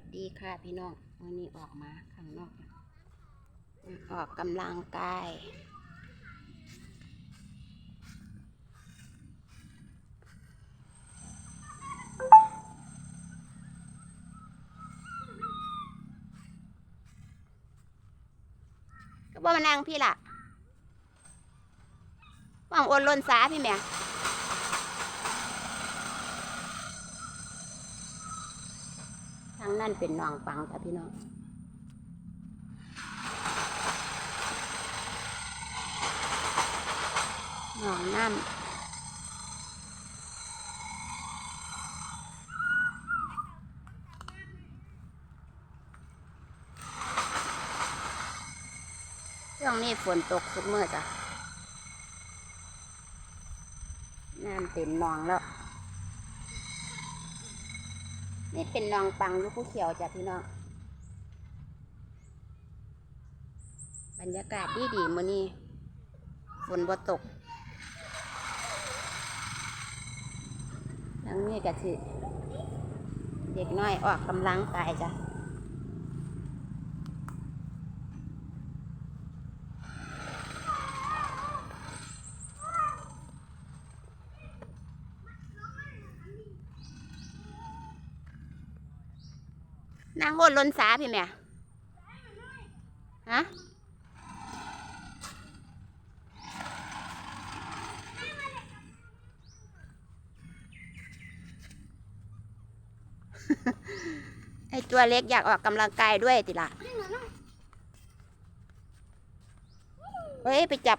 วัสดีค่ะพี่น้องวันนี้ออกมาข้างนอก ออกกำลังกายก็บ่มานั่งพี่ล่ะว่างโอนลนสาพี่แม่ นั่นเป็นนองปังค่ะพี่น้องหนองน้ำช่วงนี้ฝนตกทุกเมื่อจ้ะน้ำเต็มนองแล้ว นี่เป็นนองปังอยูผู้เขียวจ้ะพี่น้อง บรรยากาศดีดีมื้อนี้ฝนบ่ตกทั้งนี้ก็สิเด็กน้อยออกกำลังกายจ้ะ นางโอนล้นสาพี่แม่ฮะไอตัวเล็กอยากออกกำลังกายด้วยติละเฮ้ย ไปจับ